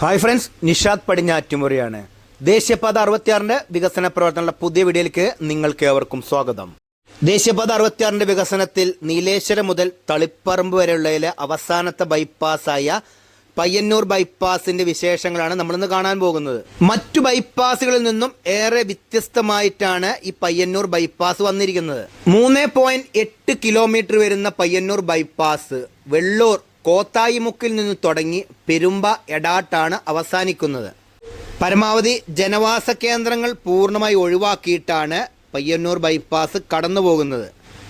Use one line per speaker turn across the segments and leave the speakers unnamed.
Hi friends Nishad പടിഞ്ഞാറ്റുമുറിയാണ്. ദേശീയപാത അറുപത്തിയാറിന്റെ വികസന പ്രവർത്തനങ്ങളുടെ പുതിയ വീഡിയോയിലേക്ക് നിങ്ങൾക്ക് ഏവർക്കും സ്വാഗതം. ദേശീയപാത അറുപത്തിയാറിന്റെ വികസനത്തിൽ നീലേശ്വരം മുതൽ തളിപ്പറമ്പ് വരെയുള്ളതിലെ അവസാനത്തെ ബൈപ്പാസായ പയ്യന്നൂർ ബൈപ്പാസിന്റെ വിശേഷങ്ങളാണ് നമ്മളിന്ന് കാണാൻ പോകുന്നത്. മറ്റു ബൈപ്പാസുകളിൽ നിന്നും ഏറെ വ്യത്യസ്തമായിട്ടാണ് ഈ പയ്യന്നൂർ ബൈപ്പാസ് വന്നിരിക്കുന്നത്. മൂന്ന് കിലോമീറ്റർ വരുന്ന പയ്യന്നൂർ ബൈപ്പാസ് വെള്ളൂർ കോത്തായിമുക്കിൽ നിന്ന് തുടങ്ങി പെരുമ്പ എടാട്ടാണ് അവസാനിക്കുന്നത്. പരമാവധി ജനവാസ കേന്ദ്രങ്ങൾ പൂർണമായി ഒഴിവാക്കിയിട്ടാണ് പയ്യന്നൂർ ബൈപ്പാസ് കടന്നു പോകുന്നത്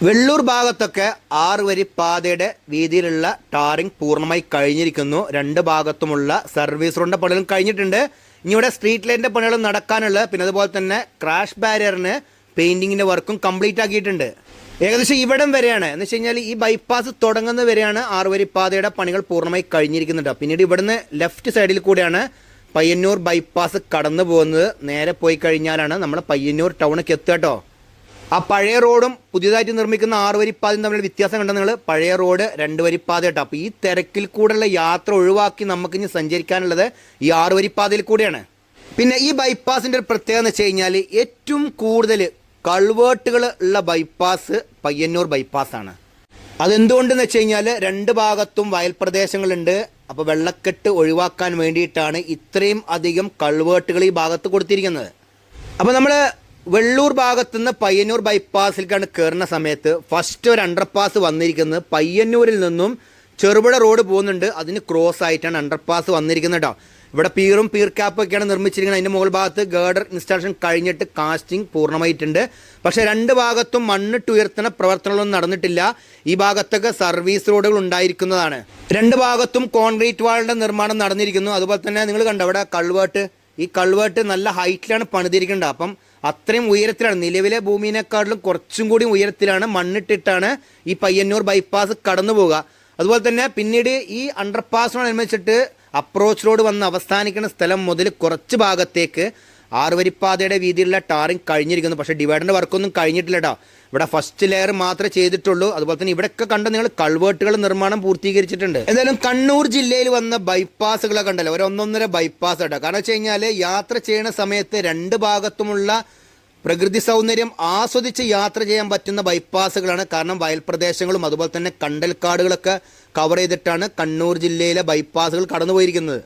വെള്ളൂർ ഭാഗത്തൊക്കെ ആറ് വരി പാതയുടെ വീതിയിലുള്ള ടാറിംഗ് പൂർണമായി കഴിഞ്ഞിരിക്കുന്നു. രണ്ട് ഭാഗത്തുമുള്ള സർവീസ് റോഡിന്റെ പണികളും കഴിഞ്ഞിട്ടുണ്ട്. ഇനി ഇവിടെ സ്ട്രീറ്റ് ലൈറ്റിന്റെ പണികളും നടക്കാനുള്ള പിന്നെ അതുപോലെ തന്നെ ക്രാഷ് ബാരിയറിന് പെയിന്റിങ്ങിന്റെ വർക്കും കംപ്ലീറ്റ് ആക്കിയിട്ടുണ്ട്. ഏകദേശം ഇവിടം വരെയാണ്. എന്ന് വെച്ച് കഴിഞ്ഞാൽ ഈ ബൈപ്പാസ് തുടങ്ങുന്ന വരെയാണ് ആറുവരിപ്പാതയുടെ പണികൾ പൂർണമായി കഴിഞ്ഞിരിക്കുന്നുണ്ട് പിന്നീട് ഇവിടുന്ന് ലെഫ്റ്റ് സൈഡിൽ കൂടെയാണ് പയ്യന്നൂർ ബൈപ്പാസ് കടന്നു പോകുന്നത്. നേരെ പോയി കഴിഞ്ഞാലാണ് നമ്മൾ പയ്യന്നൂർ ടൗണിലേക്ക് എത്തുക കേട്ടോ ആ പഴയ റോഡും പുതിയതായിട്ട് നിർമ്മിക്കുന്ന ആറ് വരിപ്പാതയും തമ്മിൽ വ്യത്യാസം കണ്ട നിങ്ങൾ പഴയ റോഡ് രണ്ട് വരിപ്പാത കേട്ടോ. അപ്പോൾ ഈ തിരക്കിൽ കൂടെയുള്ള യാത്ര ഒഴിവാക്കി നമുക്ക് ഇനി സഞ്ചരിക്കാനുള്ളത് ഈ ആറ് വരിപ്പാതയിൽ കൂടെയാണ്. പിന്നെ ഈ ബൈപ്പാസിന്റെ ഒരു പ്രത്യേകത എന്ന് വെച്ച് കഴിഞ്ഞാൽ ഏറ്റവും കൂടുതൽ കൾവേർട്ടുകൾ ഉള്ള ബൈപ്പാസ് പയ്യന്നൂർ ബൈപ്പാസാണ് അതെന്തുകൊണ്ടെന്ന് വെച്ച് കഴിഞ്ഞാൽ രണ്ട് ഭാഗത്തും വയൽ പ്രദേശങ്ങളുണ്ട്. അപ്പോൾ വെള്ളക്കെട്ട് ഒഴിവാക്കാൻ വേണ്ടിയിട്ടാണ് ഇത്രയും അധികം കൾവേർട്ടുകൾ ഈ ഭാഗത്ത് കൊടുത്തിരിക്കുന്നത്. അപ്പോൾ നമ്മൾ വെള്ളൂർ ഭാഗത്തുനിന്ന് പയ്യന്നൂർ ബൈപ്പാസിലേക്കാണ് കയറുന്ന സമയത്ത് ഫസ്റ്റ് ഒരു അണ്ടർപാസ് വന്നിരിക്കുന്നത്. പയ്യന്നൂരിൽ നിന്നും ചെറുപുഴ റോഡ് പോകുന്നുണ്ട്. അതിന് ക്രോസ് ആയിട്ടാണ് അണ്ടർപാസ് വന്നിരിക്കുന്നത് കേട്ടോ ഇവിടെ പീറും പീർ ക്യാപ്പും ഒക്കെയാണ് നിർമ്മിച്ചിരിക്കുന്നത്. അതിന്റെ മുകൾ ഭാഗത്ത് ഗേഡർ ഇൻസ്റ്റാളേഷൻ കഴിഞ്ഞിട്ട് കാസ്റ്റിംഗ് പൂർണമായിട്ടുണ്ട്. പക്ഷേ രണ്ട് ഭാഗത്തും മണ്ണിട്ട് ഉയർത്തുന്ന പ്രവർത്തനങ്ങളൊന്നും നടന്നിട്ടില്ല. ഈ ഭാഗത്തൊക്കെ സർവീസ് റോഡുകൾ ഉണ്ടായിരിക്കുന്നതാണ്. രണ്ട് ഭാഗത്തും കോൺക്രീറ്റ് വാളിന്റെ നിർമ്മാണം നടന്നിരിക്കുന്നു. അതുപോലെ തന്നെ നിങ്ങൾ കണ്ടോ അവിടെ കൾവേർട്ട്. ഈ കൾവേർട്ട് നല്ല ഹൈറ്റിലാണ് പണിതിരിക്കേണ്ടത്. അപ്പം അത്രയും ഉയരത്തിലാണ്. നിലവിലെ ഭൂമിനെക്കാട്ടിലും കുറച്ചും കൂടി ഉയരത്തിലാണ് മണ്ണിട്ടിട്ടാണ് ഈ പയ്യന്നൂർ ബൈപ്പാസ് കടന്നു പോവുക അതുപോലെ തന്നെ പിന്നീട് ഈ അണ്ടർപാസിനോടനുബന്ധിച്ചിട്ട് അപ്രോച്ച് റോഡ് വന്ന് അവസാനിക്കുന്ന സ്ഥലം മുതൽ കുറച്ച് ഭാഗത്തേക്ക് ആറുവരിപ്പാതയുടെ വീതിയിലുള്ള ടാറിങ് കഴിഞ്ഞിരിക്കുന്നു. പക്ഷേ ഡിവൈഡറിന്റെ വർക്കൊന്നും കഴിഞ്ഞിട്ടില്ല കേട്ടോ ഇവിടെ ഫസ്റ്റ് ലെയർ മാത്രമേ ചെയ്തിട്ടുള്ളൂ. അതുപോലെ തന്നെ ഇവിടെയൊക്കെ കണ്ട നിങ്ങൾ കൾവേർട്ടുകൾ നിർമ്മാണം പൂർത്തീകരിച്ചിട്ടുണ്ട്. എന്തായാലും കണ്ണൂർ ജില്ലയിൽ വന്ന ബൈപ്പാസുകളൊക്കെ ഉണ്ടല്ലോ ഒരു ഒന്നൊന്നര ബൈപ്പാസ് കേട്ടോ കാരണം വെച്ച് കഴിഞ്ഞാൽ യാത്ര ചെയ്യുന്ന സമയത്ത് രണ്ട് ഭാഗത്തുമുള്ള പ്രകൃതി സൗന്ദര്യം ആസ്വദിച്ച് യാത്ര ചെയ്യാൻ പറ്റുന്ന ബൈപ്പാസുകളാണ്. കാരണം വയൽ പ്രദേശങ്ങളും അതുപോലെ തന്നെ കണ്ടൽക്കാടുകളൊക്കെ കവർ ചെയ്തിട്ടാണ് കണ്ണൂർ ജില്ലയിലെ ബൈപ്പാസുകൾ കടന്നുപോയിരിക്കുന്നത്.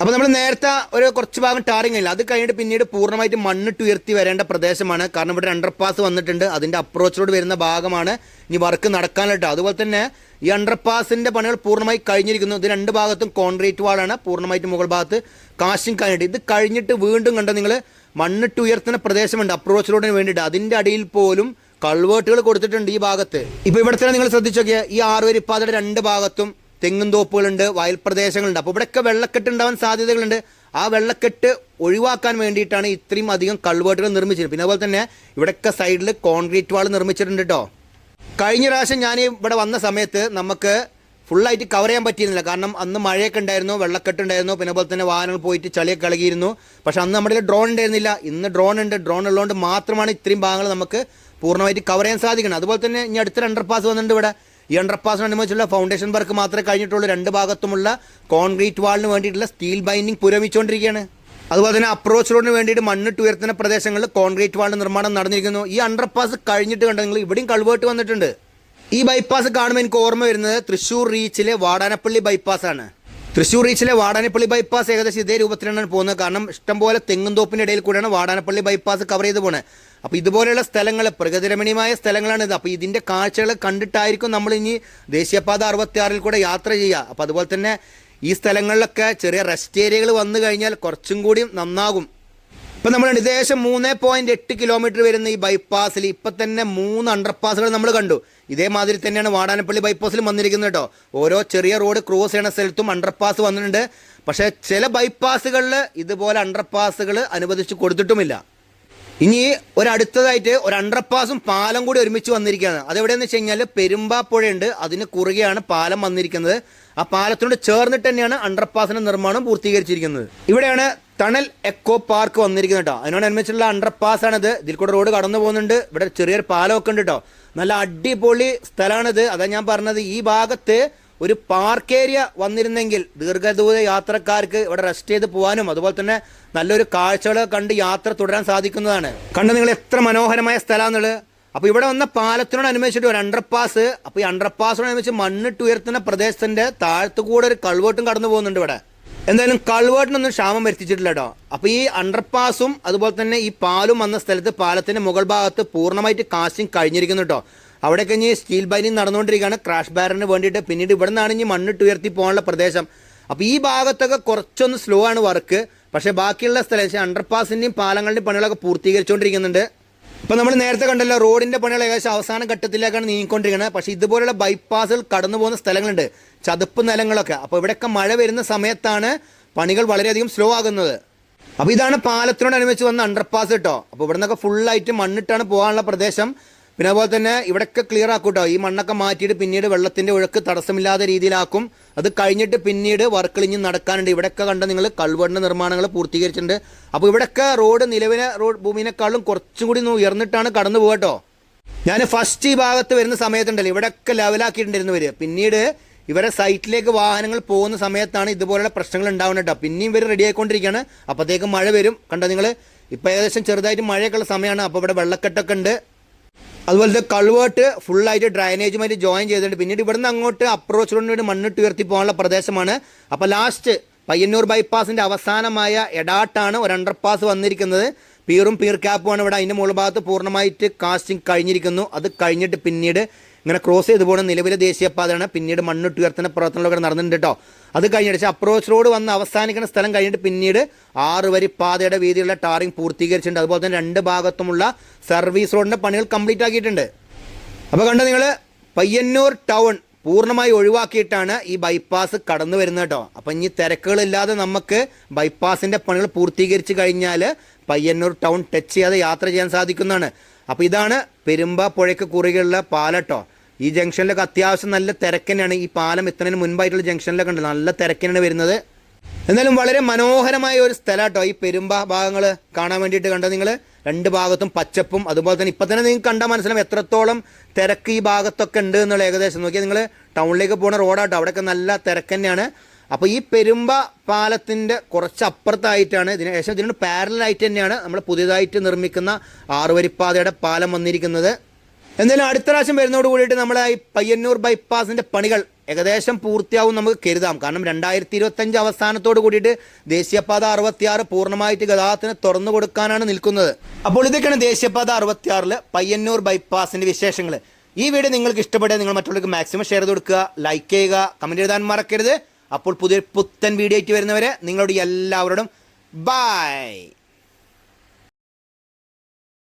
അപ്പോൾ നമ്മൾ നേരത്തെ ഒരു കുറച്ച് ഭാഗം ടാറിങ് ഇല്ല അത് കഴിഞ്ഞിട്ട് പിന്നീട് പൂർണമായിട്ട് മണ്ണിട്ട് ഉയർത്തി വരേണ്ട പ്രദേശമാണ്. കാരണം ഇവിടെ അണ്ടർപാസ് വന്നിട്ടുണ്ട്. അതിന്റെ അപ്രോച്ചിലൂടെ വരുന്ന ഭാഗമാണ് ഇനി വർക്ക് നടക്കാനായിട്ട്. അതുപോലെ തന്നെ ഈ അണ്ടർപാസിന്റെ പണികൾ പൂർണമായി കഴിഞ്ഞിരിക്കുന്നു. ഇത് രണ്ട് ഭാഗത്തും കോൺക്രീറ്റ് വാളാണ് പൂർണമായിട്ട് മുകൾ ഭാഗത്ത് കാസ്റ്റിംഗ് കഴിഞ്ഞിട്ട് ഇത് കഴിഞ്ഞിട്ട് വീണ്ടും കണ്ട നിങ്ങൾ മണ്ണിട്ട് ഉയർത്തുന്ന പ്രദേശമുണ്ട്. അപ്രോച്ച് റോഡിന് വേണ്ടിയിട്ട്. അതിന്റെ അടിയിൽ പോലും കൾവേർട്ടുകൾ കൊടുത്തിട്ടുണ്ട് ഈ ഭാഗത്ത്. ഇപ്പോൾ ഇവിടെ തന്നെ നിങ്ങൾ ശ്രദ്ധിച്ചൊക്കെ ഈ ആറുവരിപ്പാതയുടെ രണ്ട് ഭാഗത്തും തെങ്ങും തോപ്പുകളുണ്ട് വയൽ പ്രദേശങ്ങളുണ്ട് അപ്പോൾ ഇവിടെയൊക്കെ വെള്ളക്കെട്ട് ഉണ്ടാവാൻ സാധ്യതകളുണ്ട്. ആ വെള്ളക്കെട്ട് ഒഴിവാക്കാൻ വേണ്ടിയിട്ടാണ് ഇത്രയും അധികം കൾവേർട്ടുകൾ നിർമ്മിച്ചത്. പിന്നെ അതുപോലെ തന്നെ ഇവിടെയൊക്കെ സൈഡിൽ കോൺക്രീറ്റ് വാൾ നിർമ്മിച്ചിട്ടുണ്ട് കേട്ടോ കഴിഞ്ഞ പ്രാവശ്യം ഞാൻ ഇവിടെ വന്ന സമയത്ത് നമുക്ക് ഫുള്ളായിട്ട് കവർ ചെയ്യാൻ പറ്റിയിരുന്നില്ല. കാരണം അന്ന് മഴയൊക്കെ ഉണ്ടായിരുന്നു വെള്ളക്കെട്ട് ഉണ്ടായിരുന്നു പിന്നെ അതുപോലെ തന്നെ വാഹനങ്ങൾ പോയിട്ട് ചളിയൊക്കെ ഇളകിയിരുന്നു പക്ഷെ അന്ന് നമ്മുടെ ഡ്രോൺ ഉണ്ടായിരുന്നില്ല. ഇന്ന് ഡ്രോൺ ഉണ്ട്. ഡ്രോൺ ഉള്ളതുകൊണ്ട് മാത്രമാണ് ഇത്രയും ഭാഗങ്ങൾ നമുക്ക് പൂർണമായിട്ട് കവർ ചെയ്യാൻ സാധിക്കുന്നത്. അതുപോലെ തന്നെ ഇനി അടുത്തൊരു അണ്ടർപാസ് വന്നിട്ടുണ്ട് ഇവിടെ. ഈ അണ്ടർപാസിനനുബന്ധിച്ചുള്ള ഫൗണ്ടേഷൻ വർക്ക് മാത്രമേ കഴിഞ്ഞിട്ടുള്ളൂ. രണ്ട് ഭാഗത്തുമുള്ള കോൺക്രീറ്റ് വാളിന് വേണ്ടിയിട്ടുള്ള സ്റ്റീൽ ബൈൻഡിങ് പുരോഗമിച്ചുകൊണ്ടിരിക്കുകയാണ്. അതുപോലെ തന്നെ അപ്രോച്ച് റോഡിന് വേണ്ടിയിട്ട് മണ്ണിട്ട് ഉയർത്തുന്ന പ്രദേശങ്ങളിൽ കോൺക്രീറ്റ് വാളിന് നിർമ്മാണം നടന്നിരിക്കുന്നു. ഈ അണ്ടർപാസ് കഴിഞ്ഞിട്ട് കണ്ടെങ്കിൽ ഇവിടെയും കൾവേർട്ട് വന്നിട്ടുണ്ട്. ഈ ബൈപ്പാസ് കാണുമ്പോൾ എനിക്ക് ഓർമ്മ വരുന്നത് തൃശ്ശൂർ റീച്ചിലെ വാടാനപ്പള്ളി ബൈപ്പാസ് ആണ്. തൃശ്ശൂർ റീച്ചിലെ വാടാനപ്പള്ളി ബൈപ്പാസ് ഏകദേശം ഇതേ രൂപത്തിലാണ് പോകുന്നത്. കാരണം ഇഷ്ടംപോലെ തെങ്ങും തോപ്പിന്റെ ഇടയിൽ കൂടെയാണ് വാടാനപ്പള്ളി ബൈപ്പാസ് കവർ ചെയ്ത് പോകുന്നത് അപ്പോൾ ഇതുപോലെയുള്ള സ്ഥലങ്ങൾ പ്രകൃതിരമണീയമായ സ്ഥലങ്ങളാണ് ഇത്. അപ്പോൾ ഇതിന്റെ കാഴ്ചകൾ കണ്ടിട്ടായിരിക്കും നമ്മൾ ഇനി ദേശീയപാത അറുപത്തിയാറിൽ കൂടെ യാത്ര ചെയ്യുക. അപ്പോൾ അതുപോലെ തന്നെ ഈ സ്ഥലങ്ങളിലൊക്കെ ചെറിയ റെസ്റ്റ് ഏരിയകൾ വന്നു കഴിഞ്ഞാൽ കുറച്ചും കൂടി നന്നാകും. ഇപ്പം നമ്മൾ ഏകദേശം മൂന്ന് പോയിന്റ് എട്ട് കിലോമീറ്റർ വരുന്ന ഈ ബൈപ്പാസിൽ ഇപ്പം തന്നെ മൂന്ന് അണ്ടർപാസുകൾ നമ്മൾ കണ്ടു. ഇതേമാതിരി തന്നെയാണ് വാടാനപ്പള്ളി ബൈപ്പാസിലും വന്നിരിക്കുന്നത് കേട്ടോ. ഓരോ ചെറിയ റോഡ് ക്രോസ് ചെയ്യുന്ന സ്ഥലത്തും അണ്ടർപാസ് വന്നിട്ടുണ്ട്. പക്ഷേ ചില ബൈപ്പാസുകളിൽ ഇതുപോലെ അണ്ടർപാസുകൾ അനുവദിച്ച് കൊടുത്തിട്ടുമില്ല. ഇനി ഒരടുത്തതായിട്ട് ഒരു അണ്ടർപാസും പാലം കൂടി ഒരുമിച്ച് വന്നിരിക്കുകയാണ്. അതെവിടെയെന്ന് വെച്ച് കഴിഞ്ഞാൽ പെരുമ്പാപ്പുഴയുണ്ട് അതിന് കുറുകെയാണ് പാലം വന്നിരിക്കുന്നത്. ആ പാലത്തിനോട് ചേർന്നിട്ട് തന്നെയാണ് അണ്ടർപാസിന്റെ നിർമ്മാണം പൂർത്തീകരിച്ചിരിക്കുന്നത്. ഇവിടെയാണ് ടണൽ എക്കോ പാർക്ക് വന്നിരിക്കുന്നത് കേട്ടോ. അതിനോട് അനുബന്ധിച്ചുള്ള അണ്ടർപാസ് ആണിത്. ഇതിൽ കൂടെ റോഡ് കടന്നു പോകുന്നുണ്ട്. ഇവിടെ ചെറിയൊരു പാലമൊക്കെ ഉണ്ട് കേട്ടോ. നല്ല അടിപൊളി സ്ഥലമാണിത്. അതാ ഞാൻ പറഞ്ഞത് ഈ ഭാഗത്ത് ഒരു പാർക്ക് ഏരിയ വന്നിരുന്നെങ്കിൽ ദീർഘദൂര യാത്രക്കാർക്ക് ഇവിടെ റെസ്റ്റ് ചെയ്ത് പോകാനും അതുപോലെ തന്നെ നല്ലൊരു കാഴ്ചകൾ കണ്ട് യാത്ര തുടരാൻ സാധിക്കുന്നതാണ്. കണ്ട് നിങ്ങൾ എത്ര മനോഹരമായ സ്ഥലമാണെന്നുള്ളത് അപ്പോൾ ഇവിടെ വന്ന പാലത്തിനോട് അനുബന്ധിച്ചിട്ട് ഒരു അണ്ടർപാസ് അപ്പോൾ ഈ അണ്ടർപാസിനോടനുബന്ധിച്ച് മണ്ണിട്ട് ഉയർത്തുന്ന പ്രദേശത്തിന്റെ താഴത്തു കൂടെ ഒരു കൾവേട്ടും കടന്നു പോകുന്നുണ്ട് ഇവിടെ. എന്തായാലും കൾവേട്ടിനൊന്നും ക്ഷാമം വരുത്തിച്ചിട്ടില്ല കേട്ടോ അപ്പോൾ ഈ അണ്ടർപാസും അതുപോലെ തന്നെ ഈ പാലും വന്ന സ്ഥലത്ത് പാലത്തിന്റെ മുകൾ ഭാഗത്ത് പൂർണമായിട്ട് കാസ്റ്റിംഗ് കഴിഞ്ഞിരിക്കുന്നു കേട്ടോ അവിടെയൊക്കെ ഇനി സ്റ്റീൽ ബൈനിങ് നടന്നുകൊണ്ടിരിക്കുകയാണ്. ക്രാഷ് ബാരന് വേണ്ടിയിട്ട് പിന്നീട് ഇവിടെ നിന്നാണ് ഇനി മണ്ണിട്ട് ഉയർത്തി പോകാനുള്ള പ്രദേശം. അപ്പോൾ ഈ ഭാഗത്തൊക്കെ കുറച്ചൊന്ന് സ്ലോ ആണ് വർക്ക് പക്ഷേ ബാക്കിയുള്ള സ്ഥലം അണ്ടർപാസിന്റെയും പാലങ്ങളുടെയും പണികളൊക്കെ പൂർത്തീകരിച്ചുകൊണ്ടിരിക്കുന്നുണ്ട്. ഇപ്പൊ നമ്മൾ നേരത്തെ കണ്ടല്ലോ റോഡിന്റെ പണികൾ ഏകദേശം അവസാന ഘട്ടത്തിലേക്കാണ് നീങ്ങിക്കൊണ്ടിരിക്കുന്നത് പക്ഷേ ഇതുപോലുള്ള ബൈപ്പാസുകൾ കടന്നു പോകുന്ന സ്ഥലങ്ങളുണ്ട്. ചതുപ്പ് നിലങ്ങളൊക്കെ. അപ്പോൾ ഇവിടെയൊക്കെ മഴ വരുന്ന സമയത്താണ് പണികൾ വളരെയധികം സ്ലോ ആകുന്നത്. അപ്പോൾ ഇതാണ് പാലത്തിനോട് പാലത്തിനോടനുബന്ധിച്ച് വന്ന അണ്ടർപാസ് കേട്ടോ അപ്പോൾ ഇവിടെ നിന്നൊക്കെ ഫുള്ളായിട്ട് മണ്ണിട്ടാണ് പോകാനുള്ള പ്രദേശം. പിന്നെ അതുപോലെ തന്നെ ഇവിടെയൊക്കെ ക്ലിയർ ആക്കും കേട്ടോ ഈ മണ്ണൊക്കെ മാറ്റിയിട്ട് പിന്നീട് വെള്ളത്തിന്റെ ഒഴുക്ക് തടസ്സമില്ലാത്ത രീതിയിലാക്കും. അത് കഴിഞ്ഞിട്ട് പിന്നീട് വർക്കിളിഞ്ഞ് നടക്കാനുണ്ട്. ഇവിടെയൊക്കെ കണ്ട നിങ്ങൾ കൾവണ്ണ നിർമ്മാണങ്ങൾ പൂർത്തീകരിച്ചിട്ടുണ്ട്. അപ്പോൾ ഇവിടെയൊക്കെ റോഡ് നിലവിലെ റോഡ് ഭൂമിനേക്കാളും കുറച്ചും കൂടി ഉയർന്നിട്ടാണ് കടന്നു പോകട്ടോ ഞാൻ ഫസ്റ്റ് ഈ ഭാഗത്ത് വരുന്ന സമയത്തുണ്ടല്ലോ. ഇവിടെയൊക്കെ ലെവലാക്കിയിട്ടുണ്ടായിരുന്നു വരിക പിന്നീട് ഇവരെ സൈറ്റിലേക്ക് വാഹനങ്ങൾ പോകുന്ന സമയത്താണ് ഇതുപോലുള്ള പ്രശ്നങ്ങൾ ഉണ്ടാവുന്നത് കേട്ടോ. പിന്നെയും ഇവർ റെഡി ആയിക്കൊണ്ടിരിക്കുകയാണ്. അപ്പോഴത്തേക്കും മഴ വരും. കണ്ടോ നിങ്ങൾ ഇപ്പോൾ ഏകദേശം ചെറുതായിട്ട് മഴയൊക്കെ ഉള്ള സമയമാണ്. അപ്പോൾ ഇവിടെ വെള്ളക്കെട്ടൊക്കെ ഉണ്ട്. അതുപോലത്തെ കൾവേർട്ട് ഫുള്ളായിട്ട് ഡ്രൈനേജുമായിട്ട് ജോയിൻ ചെയ്തിട്ടുണ്ട്. പിന്നീട് ഇവിടുന്ന് അങ്ങോട്ട് അപ്രോച്ച് റോഡിന് വേണ്ടി മണ്ണിട്ട് ഉയർത്തി പോകാനുള്ള പ്രദേശമാണ്. അപ്പോൾ ലാസ്റ്റ് പയ്യന്നൂർ ബൈപ്പാസിന്റെ അവസാനമായ എടാട്ടാണ് ഒരു അണ്ടർപാസ് വന്നിരിക്കുന്നത്. പീറും പീർ ക്യാപ്പുമാണ് ഇവിടെ. അതിന്റെ മുകൾ ഭാഗത്ത് പൂർണമായിട്ട് കാസ്റ്റിംഗ് കഴിഞ്ഞിരിക്കുന്നു. അത് കഴിഞ്ഞിട്ട് പിന്നീട് ഇങ്ങനെ ക്രോസ് ചെയ്ത് പോകുന്ന നിലവിലെ ദേശീയപാതയാണ്. പിന്നീട് മണ്ണിട്ട് ഉയർത്തുന്ന പ്രവർത്തനങ്ങളൊക്കെ നടന്നിട്ടുണ്ട് കേട്ടോ അത് കഴിഞ്ഞിട്ട് അപ്രോച്ച് റോഡ് വന്ന് അവസാനിക്കുന്ന സ്ഥലം കഴിഞ്ഞിട്ട് പിന്നീട് ആറ് വരി പാതയുടെ വീതിയുള്ള ടാറിംഗ് പൂർത്തീകരിച്ചിട്ടുണ്ട്. അതുപോലെ തന്നെ രണ്ട് ഭാഗത്തുമുള്ള സർവീസ് റോഡിന്റെ പണികൾ കംപ്ലീറ്റ് ആക്കിയിട്ടുണ്ട്. അപ്പോൾ കണ്ടോ നിങ്ങൾ പയ്യന്നൂർ ടൗൺ പൂർണമായി ഒഴിവാക്കിയിട്ടാണ് ഈ ബൈപ്പാസ് കടന്നു വരുന്നത് കേട്ടോ അപ്പം ഇനി തിരക്കുകളില്ലാതെ നമുക്ക് ബൈപ്പാസിന്റെ പണികൾ പൂർത്തീകരിച്ച് കഴിഞ്ഞാൽ പയ്യന്നൂർ ടൗൺ ടച്ച് ചെയ്യാതെ യാത്ര ചെയ്യാൻ സാധിക്കുന്നതാണ്. അപ്പോൾ ഇതാണ് പെരുമ്പ പുഴയ്ക്ക് കുറുകെയുള്ള പാലട്ടോ ഈ ജംഗ്ഷനിലൊക്കെ അത്യാവശ്യം നല്ല തിരക്ക് തന്നെയാണ് ഈ പാലം എത്തുന്നതിന് മുൻപായിട്ടുള്ള ജംഗ്ഷനിലൊക്കെ ഉണ്ട്. നല്ല തിരക്ക് തന്നെയാണ് വരുന്നത്. എന്നാലും വളരെ മനോഹരമായ ഒരു സ്ഥലമാട്ടോ ഈ പെരുമ്പ ഭാഗങ്ങൾ കാണാൻ വേണ്ടിയിട്ട് കണ്ടത് നിങ്ങൾ രണ്ട് ഭാഗത്തും പച്ചപ്പും അതുപോലെ തന്നെ ഇപ്പം തന്നെ നിങ്ങൾക്ക് കണ്ടാൽ മനസ്സിലാവും എത്രത്തോളം തിരക്ക് ഈ ഭാഗത്തൊക്കെ ഉണ്ട് എന്നുള്ള ഏകദേശം. നോക്കിയാൽ നിങ്ങൾ ടൗണിലേക്ക് പോകുന്ന റോഡാട്ടോ അവിടെയൊക്കെ നല്ല തിരക്ക് തന്നെയാണ് അപ്പോൾ ഈ പെരുമ്പ പാലത്തിന്റെ കുറച്ച് അപ്പുറത്തായിട്ടാണ് ഇതിന് ശേഷം ഇതിനോട് പാരലായിട്ട് തന്നെയാണ് നമ്മൾ പുതിയതായിട്ട് നിർമ്മിക്കുന്ന ആറുവരിപ്പാതയുടെ പാലം വന്നിരിക്കുന്നത്. എന്തായാലും അടുത്ത പ്രാവശ്യം വരുന്നതോട് കൂടിയിട്ട് നമ്മളെ ഈ പയ്യന്നൂർ ബൈപ്പാസിന്റെ പണികൾ ഏകദേശം പൂർത്തിയാവും നമുക്ക് കരുതാം. കാരണം രണ്ടായിരത്തി ഇരുപത്തഞ്ച് അവസാനത്തോട് കൂടിയിട്ട് ദേശീയപാത അറുപത്തിയാറ് പൂർണമായിട്ട് ഗതാഗതത്തിന് തുറന്നു കൊടുക്കാനാണ് നിൽക്കുന്നത്. അപ്പോൾ ഇതൊക്കെയാണ് ദേശീയപാത അറുപത്തിയാറിൽ പയ്യന്നൂർ ബൈപ്പാസിന്റെ വിശേഷങ്ങൾ ഈ വീഡിയോ നിങ്ങൾക്ക് ഇഷ്ടപ്പെട്ടാൽ നിങ്ങൾ മറ്റുള്ളവർക്ക് മാക്സിമം ഷെയർ ചെയ്ത് കൊടുക്കുക ലൈക്ക് ചെയ്യുക കമന്റ് എഴുതാൻ മറക്കരുത്. അപ്പോൾ പുതിയ പുത്തൻ വീഡിയോ ആയിട്ട് വരുന്നവരെ നിങ്ങളോട് എല്ലാവരോടും ബൈ